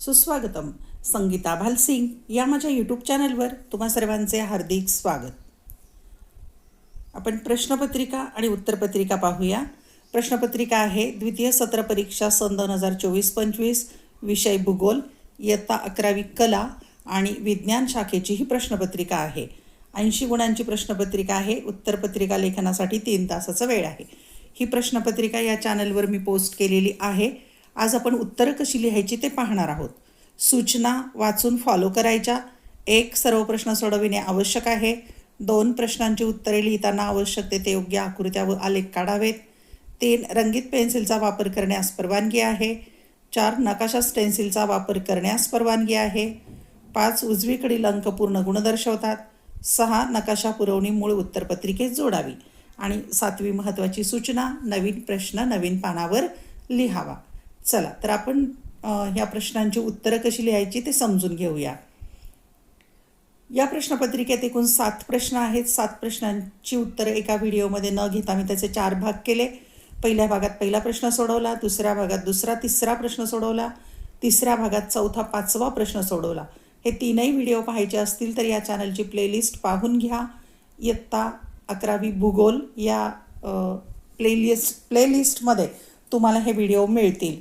सुस्वागतम. संगीता भालसिंग या माझ्या यूट्यूब चॅनलवर तुम्हा सर्वांचे हार्दिक स्वागत. आपण प्रश्नपत्रिका आणि उत्तरपत्रिका पाहूया. प्रश्नपत्रिका आहे द्वितीय सत्र परीक्षा सन दोन हजार चोवीस पंचवीस विषय भूगोल इयत्ता अकरावी कला आणि विज्ञान शाखेची ही प्रश्नपत्रिका आहे. ऐंशी गुणांची प्रश्नपत्रिका आहे. उत्तरपत्रिका लेखनासाठी तीन तासाचा वेळ आहे. ही प्रश्नपत्रिका या चॅनलवर मी पोस्ट केलेली आहे. आज आपण उत्तरं कशी लिहायची ते पाहणार आहोत. सूचना वाचून फॉलो करायच्या. एक सर्व प्रश्न सोडविणे आवश्यक आहे. दोन प्रश्नांची उत्तरे लिहिताना आवश्यक ते योग्य आकृत्या व आलेख काढावेत. तीन रंगीत पेन्सिलचा वापर करण्यास परवानगी आहे. चार नकाशा स्टेन्सिलचा वापर करण्यास परवानगी आहे. पाच उजवीकडील अंक पूर्ण गुण दर्शवतात. सहा नकाशा पुरवणी मूळ उत्तरपत्रिकेत जोडावी. आणि सातवी महत्त्वाची सूचना नवीन प्रश्न नवीन पानावर लिहावा. चला तर आपण ह्या प्रश्नांची उत्तरं कशी लिहायची ते समजून घेऊया. या प्रश्नपत्रिकेत एकूण सात प्रश्न आहेत. सात प्रश्नांची उत्तरं एका व्हिडिओमध्ये न घेता मी त्याचे चार भाग केले. पहिल्या भागात पहिला प्रश्न सोडवला दुसऱ्या भागात दुसरा तिसरा प्रश्न सोडवला तिसऱ्या भागात चौथा पाचवा प्रश्न सोडवला. हे तीनही व्हिडिओ पाहायचे असतील तर या चॅनलची प्लेलिस्ट पाहून घ्या. इयत्ता अकरावी भूगोल या प्लेलिस्ट प्लेलिस्टमध्ये तुम्हाला हे व्हिडिओ मिळतील.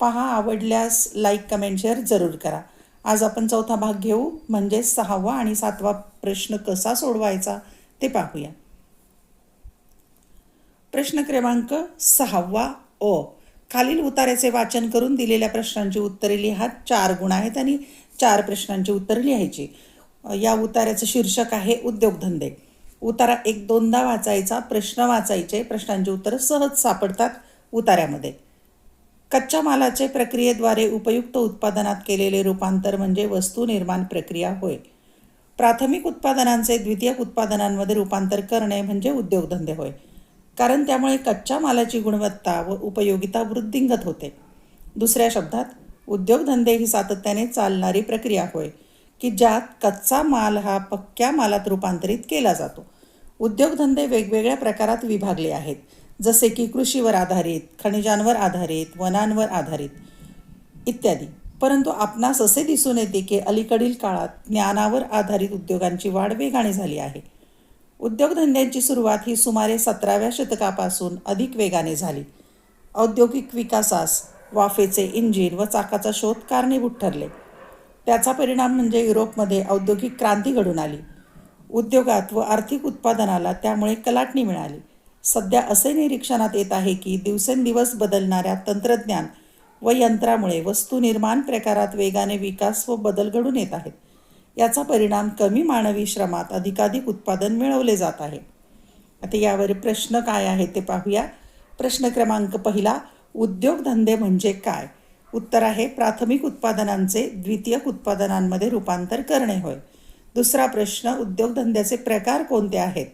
पहा आवडल्यास लाईक कमेंट शेअर जरूर करा. आज आपण चौथा भाग घेऊ म्हणजे सहावा आणि सातवा प्रश्न कसा सोडवायचा ते पाहूया. प्रश्न क्रमांक सहावा ओ खालील उतार्याचे वाचन करून दिलेल्या प्रश्नांची उत्तरे लिहा. चार गुण आहेत आणि चार प्रश्नांची उत्तरे लिहायची. या उतार्याचं शीर्षक आहे उद्योगधंदे. उतारा एक दोनदा वाचायचा प्रश्न वाचायचे प्रश्नांची उत्तरं सहज सापडतात उतार्यामध्ये कच्च्या मालाचे प्रक्रियेद्वारे उपयुक्त उत्पादनात केलेले रूपांतर म्हणजे वस्तू निर्माण प्रक्रिया होय. प्राथमिक उत्पादनांचे द्वितीयक उत्पादनांमध्ये रूपांतर करणे म्हणजे उद्योगधंदे होय. कारण त्यामुळे कच्च्या मालाची गुणवत्ता व उपयोगिता वृद्धिंगत होते. दुसऱ्या शब्दात उद्योगधंदे ही सातत्याने चालणारी प्रक्रिया होय की ज्यात कच्चा माल हा पक्क्या मालात रूपांतरित केला जातो. उद्योगधंदे वेगवेगळ्या प्रकारात विभागले आहेत. जसे की कृषीवर आधारित खनिजांवर आधारित वनांवर आधारित इत्यादी. परंतु आपणास असे दिसून येते की अलीकडील काळात ज्ञानावर आधारित उद्योगांची वाढ वेगाने झाली आहे. उद्योगधंद्यांची सुरुवात ही सुमारे सतराव्या शतकापासून अधिक वेगाने झाली. औद्योगिक विकासास वाफेचे इंजिन व चाकाचा शोध कारणीभूत ठरले. त्याचा परिणाम म्हणजे युरोपमध्ये औद्योगिक क्रांती घडून आली. उद्योगात व आर्थिक उत्पादनाला त्यामुळे कलाटणी मिळाली. सध्या असे निरीक्षणात येत आहे की दिवसेंदिवस बदलणाऱ्या तंत्रज्ञान व यंत्रामुळे वस्तू निर्माण प्रकारात वेगाने विकास व बदल घडून येत आहेत. याचा परिणाम कमी मानवी श्रमात अधिकाधिक उत्पादन मिळवले जात आहे. आता यावर प्रश्न काय आहे ते पाहूया. प्रश्न क्रमांक पहिला उद्योगधंदे म्हणजे काय? उत्तर आहे प्राथमिक उत्पादनांचे द्वितीयक उत्पादनांमध्ये रूपांतर करणे होय. दुसरा प्रश्न उद्योगधंद्याचे प्रकार कोणते आहेत?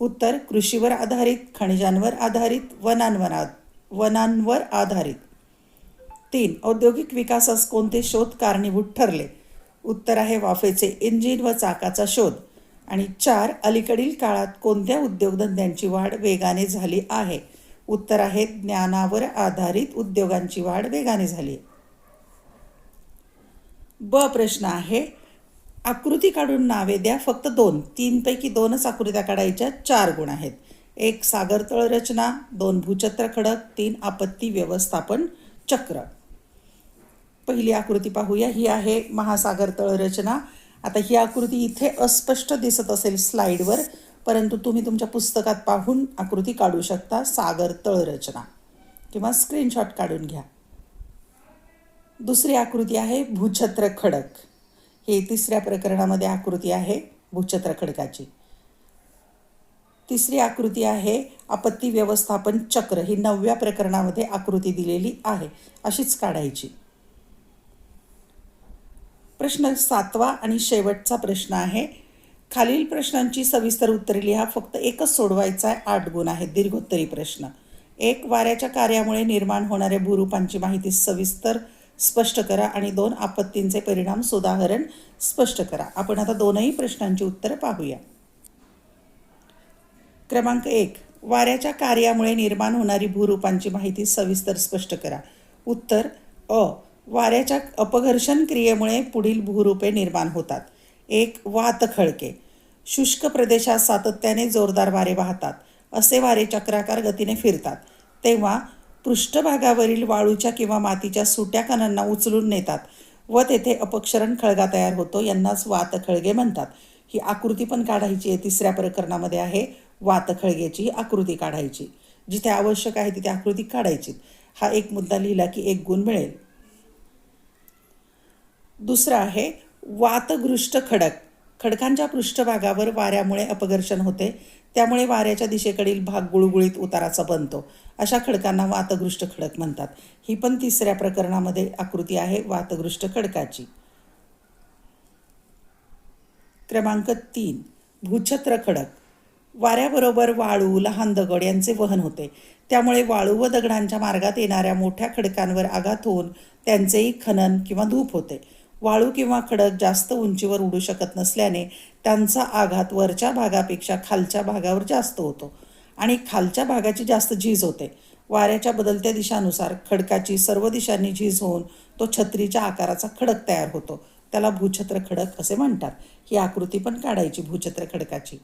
उत्तर कृषीवर आधारित खनिजांवर आधारित वनांवर आ- वनांवर आधारित. तीन औद्योगिक विकासास कोणते शोध कारणीभूत ठरले? उत्तर आहे वाफेचे इंजिन व चाकाचा शोध. आणि चार अलीकडील काळात कोणत्या उद्योगधंद्यांची वाढ वेगाने झाली आहे? उत्तर आहे ज्ञानावर आधारित उद्योगांची वाढ वेगाने झाली ब प्रश्न आहे आकृती काढून नावे द्या. फक्त दोन. तीनपैकी दोनच आकृत्या काढायच्या. चार गुण आहेत. एक सागरतळ रचना दोन भूचत्र खडक तीन आपत्ती व्यवस्थापन चक्र. पहिली आकृती पाहूया. ही आहे महासागरतळ रचना. आता ही आकृती इथे अस्पष्ट दिसत असेल स्लाईडवर परंतु तुम्ही तुमच्या पुस्तकात पाहून आकृती काढू शकता. सागरतळ रचना. किंवा स्क्रीनशॉट काढून घ्या. दुसरी आकृती आहे भूछत्र खडक. हे तिसऱ्या प्रकरणामध्ये आकृती आहे भूछत्र खडकाची. तिसरी आकृती आहे आपत्ती व्यवस्थापन चक्र. ही नवव्या प्रकरणामध्ये आकृती दिलेली आहे. अशीच काढायची. प्रश्न सातवा आणि शेवटचा प्रश्न आहे. खालील प्रश्नांची सविस्तर उत्तरे लिहा. फक्त एकच सोडवायचा आहे. आठ गुण आहेत. दीर्घोत्तरी प्रश्न. एक वाऱ्याच्या कार्यामुळे निर्माण होणाऱ्या भूरूपांची माहिती सविस्तर स्पष्ट करा आणि दोन आपत्तींचे परिणाम सुधाहरण स्पष्ट करा. आपण आता दोनही प्रश्नांची उत्तरं पाहूया. क्रमांक एक वाऱ्याच्या कार्यामुळे निर्माण होणारी भूरूपांची माहिती सविस्तर स्पष्ट करा. उत्तर अ वाऱ्याच्या अपघर्षण क्रियेमुळे पुढील भूरूपे निर्माण होतात. एक वातखळके शुष्क प्रदेशात सातत्याने जोरदार वारे वाहतात. असे वारे चक्राकार गतीने फिरतात. तेव्हा पृष्ठभागावरील वाळूच्या किंवा मातीच्या सुट्या कणांना उचलून नेतात व तेथे अपक्षरण खळगा तयार होतो यांनाच वातखळगे म्हणतात. ही आकृती पण काढायची आहे तिसऱ्या प्रकरणामध्ये आहे वातखळगेची आकृती काढायची. जिथे आवश्यक आहे तिथे आकृती काढायची हा एक मुद्दा लिहिला की एक गुण मिळेल. दुसरा आहे वातगृष्ट खडक. खडकांच्या पृष्ठभागावर वाऱ्यामुळे अपघर्षण होते. त्यामुळे वाऱ्याच्या दिशेकडील भाग गुळगुळीत उताराचा बनतो. अशा खडकांना वातगृष्ट खडक म्हणतात. ही पण तिसऱ्या प्रकरणामध्ये आकृती आहे वातगृष्ट खडकाची. क्रमांक तीन. भूछत्र खडक. वाऱ्याबरोबर वाळू लहान दगड यांचे वहन होते. त्यामुळे वाळू व दगडांच्या मार्गात येणाऱ्या मोठ्या खडकांवर आघात होऊन त्यांचेही खनन किंवा धूप होते. वाळू किंवा खडक जास्त उंचीवर उडू शकत नसल्याने त्यांचा आघात वरच्या भागापेक्षा खालच्या भागावर जास्त होतो आणि खालच्या भागाची जास्त झीज होते. वाऱ्याच्या बदलत्या दिशानुसार खडकाची सर्व दिशांनी झीज होऊन तो छत्रीच्या आकाराचा खडक तयार होतो. त्याला भूछत्र खडक असे म्हणतात. ही आकृती पण काढायची भूछत्र खडकाची.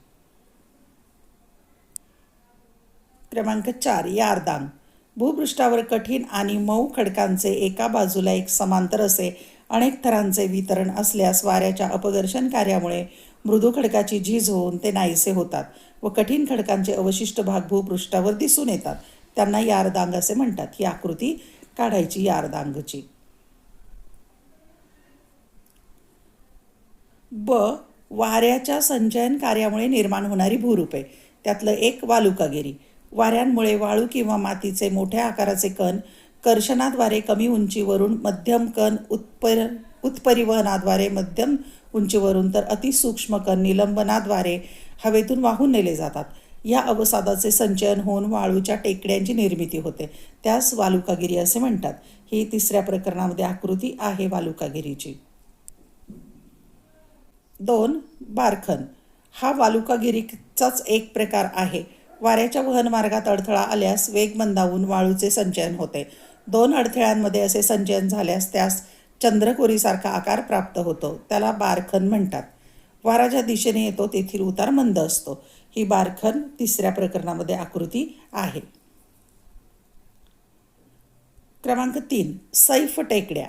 क्रमांक चार यारदांग भूपृष्ठावर कठीण आणि मऊ खडकांचे एका बाजूला एक समांतर असे अनेक थरांचे वितरण असल्यास वाऱ्याच्या अपघर्षण कार्यामुळे मृदू खडकाची झीज होऊन ते नाहीसे होतात व कठीण खडकांचे अवशिष्ट भाग भूपृष्ठावर दिसून येतात. त्यांना यारदांग असे म्हणतात. ही आकृती काढायची यारदांगची. ब. वाऱ्याच्या संचयन कार्यामुळे निर्माण होणारी भूरूपे. त्यातलं एक वालुकागिरी. वाऱ्यांमुळे वाळू किंवा मातीचे मोठ्या आकाराचे कण कर्षणाद्वारे कमी उंचीवरून मध्यम कण उत्पर उत्परिवहनाद्वारे मध्यम उंचीवरून तर अतिसूक्ष्म कण निलंबनाद्वारे हवेतून वाहून नेले जातात. या अवसादाचे संचयन होऊन वाळूच्या टेकड्यांची निर्मिती होते. त्यास वालुकागिरी असे म्हणतात. ही तिसऱ्या प्रकरणामध्ये आकृती आहे वालुकागिरीची. दोन बारखन. हा वालुकागिरीचाच एक प्रकार आहे. वाऱ्याच्या वहनमार्गात अडथळा आल्यास वेग मंदावून वाळूचे संचयन होते. दोन अडथळ्यांमध्ये असे संचयन झाल्यास त्यास चंद्रकोरीसारखा आकार प्राप्त होतो. त्याला बारखन म्हणतात. वारा ज्या दिशेने येतो तेथील उतार मंद असतो. ही बारखन तिसऱ्या प्रकरणामध्ये आकृती आहे. क्रमांक तीन. सैफ टेकड्या.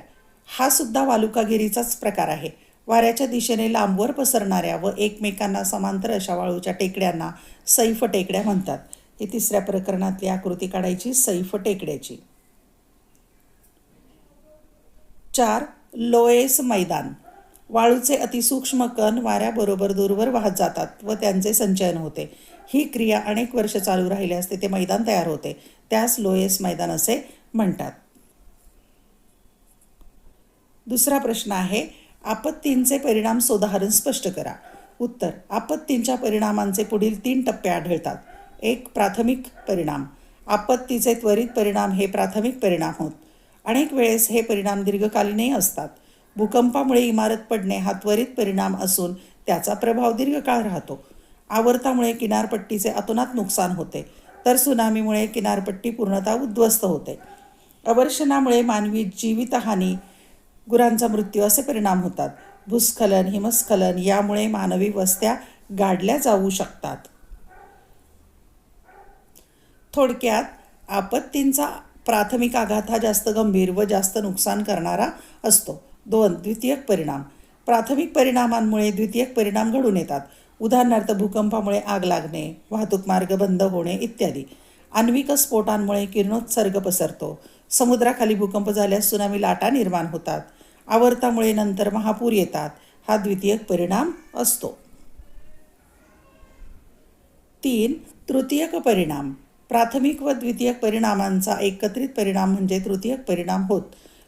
हा सुद्धा वालुकागिरीचाच प्रकार आहे. वाऱ्याच्या दिशेने लांबवर पसरणाऱ्या व एकमेकांना समांतर अशा वाळूच्या टेकड्यांना सैफ टेकड्या म्हणतात. ही तिसऱ्या प्रकरणातली आकृती काढायची सैफ टेकड्याची. चार लोएस मैदान. वाळूचे अतिसूक्ष्म कण वाऱ्याबरोबर दूरवर वाहत जातात व त्यांचे संचयन होते. ही क्रिया अनेक वर्ष चालू राहिले असते ते मैदान तयार होते. त्यास लोएस मैदान असे म्हणतात. दुसरा प्रश्न आहे आपत्तींचे परिणाम सोदाहरण स्पष्ट करा. उत्तर आपत्तींच्या परिणामांचे पुढील तीन टप्पे आढळतात. एक प्राथमिक परिणाम. आपत्तीचे त्वरित परिणाम हे प्राथमिक परिणाम होत अनेक वेळेस हे परिणाम दीर्घकालीनही असतात. भूकंपामुळे इमारत पडणे हा त्वरित परिणाम असून त्याचा प्रभाव दीर्घकाळ राहतो. आवर्तामुळे किनारपट्टीचे अतोनात नुकसान होते. तर सुनामीमुळे किनारपट्टी पूर्णतः उद्ध्वस्त होते. अवर्षणामुळे मानवी जीवितहानी गुरांचा मृत्यू असे परिणाम होतात. भूस्खलन हिमस्खलन यामुळे मानवी वस्त्या गाडल्या जाऊ शकतात. थोडक्यात आपत्तींचा प्राथमिक आघात हा जास्त गंभीर व जास्त नुकसान करणारा असतो. दोन द्वितीयक परिणाम. प्राथमिक परिणामांमुळे द्वितीयक परिणाम घडून येतात. उदाहरणार्थ भूकंपामुळे आग लागणे वाहतूक मार्ग बंद होणे इत्यादी. आण्विक स्फोटांमुळे किरणोत्सर्ग पसरतो. समुद्राखाली भूकंप झाल्यास सुनामी लाटा निर्माण होतात. आवर्तामुळे नंतर महापूर येतात. हा द्वितीयक परिणाम असतो. तीन तृतीयक परिणाम. प्राथमिक व द्वितीयक परिणामांचा एकत्रित परिणाम म्हणजे तृतीयक परिणाम होत.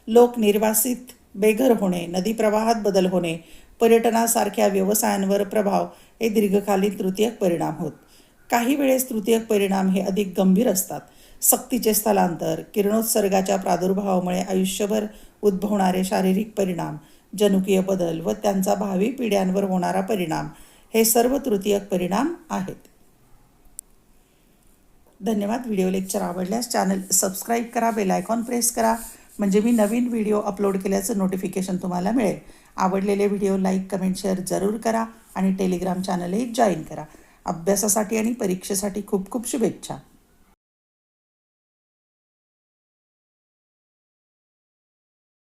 लोक निर्वासित बेघर होणे नदी प्रवाहात बदल होणे पर्यटनासारख्या व्यवसायांवर प्रभाव हे दीर्घकालीन तृतीयक परिणाम होत. काही वेळेस तृतीयक परिणाम हे अधिक गंभीर असतात. सक्तीचे स्थलांतर किरणोत्सर्गाच्या प्रादुर्भावामुळे आयुष्यभर उद्भवणारे शारीरिक परिणाम जनुकीय बदल व त्यांचा भावी पिढ्यांवर होणारा परिणाम हे सर्व तृतीयक परिणाम आहेत. धन्यवाद. व्हिडिओ लेक्चर आवडल्यास चॅनल सबस्क्राईब करा बेल आयकॉन प्रेस करा म्हणजे मी नवीन व्हिडिओ अपलोड केल्याचं नोटिफिकेशन तुम्हाला मिळेल. आवडलेले व्हिडिओ लाईक कमेंट शेअर जरूर करा आणि टेलिग्राम चॅनलही जॉईन करा. अभ्यासासाठी आणि परीक्षेसाठी खूप खूप शुभेच्छा.